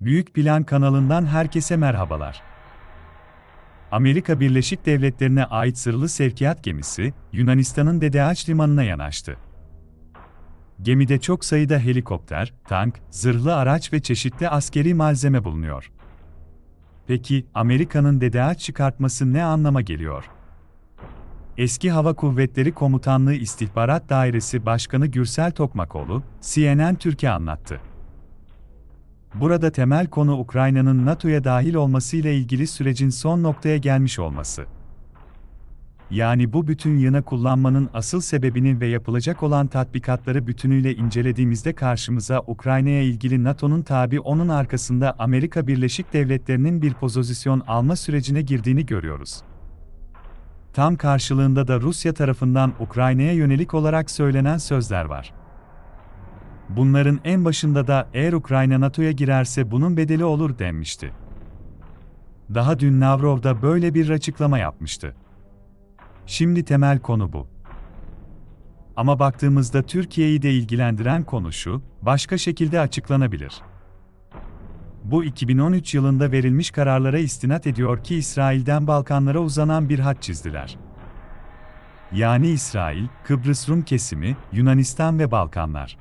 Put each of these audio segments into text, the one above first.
Büyük Plan kanalından herkese merhabalar. Amerika Birleşik Devletleri'ne ait sırlı sevkiyat gemisi, Yunanistan'ın Dedeağaç limanına yanaştı. Gemide çok sayıda helikopter, tank, zırhlı araç ve çeşitli askeri malzeme bulunuyor. Peki, Amerika'nın Dedeağaç çıkartması ne anlama geliyor? Eski Hava Kuvvetleri Komutanlığı İstihbarat Dairesi Başkanı Gürsel Tokmakoğlu, CNN Türkiye anlattı. Burada temel konu Ukrayna'nın NATO'ya dahil olmasıyla ilgili sürecin son noktaya gelmiş olması. Yani bu bütün yığına kullanmanın asıl sebebini ve yapılacak olan tatbikatları bütünüyle incelediğimizde karşımıza Ukrayna'ya ilgili NATO'nun tabi onun arkasında Amerika Birleşik Devletleri'nin bir pozisyon alma sürecine girdiğini görüyoruz. Tam karşılığında da Rusya tarafından Ukrayna'ya yönelik olarak söylenen sözler var. Bunların en başında da eğer Ukrayna NATO'ya girerse bunun bedeli olur denmişti. Daha dün Lavrov da böyle bir açıklama yapmıştı. Şimdi temel konu bu. Ama baktığımızda Türkiye'yi de ilgilendiren konu şu, başka şekilde açıklanabilir. Bu 2013 yılında verilmiş kararlara istinat ediyor ki İsrail'den Balkanlara uzanan bir hat çizdiler. Yani İsrail, Kıbrıs Rum kesimi, Yunanistan ve Balkanlar.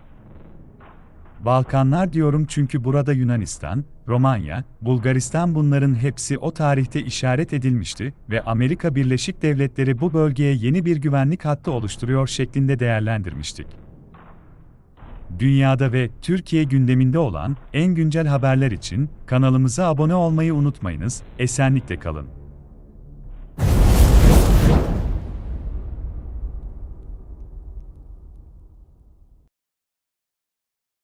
Balkanlar diyorum çünkü burada Yunanistan, Romanya, Bulgaristan bunların hepsi o tarihte işaret edilmişti ve Amerika Birleşik Devletleri bu bölgeye yeni bir güvenlik hattı oluşturuyor şeklinde değerlendirmiştik. Dünyada ve Türkiye gündeminde olan en güncel haberler için kanalımıza abone olmayı unutmayınız, esenlikle kalın.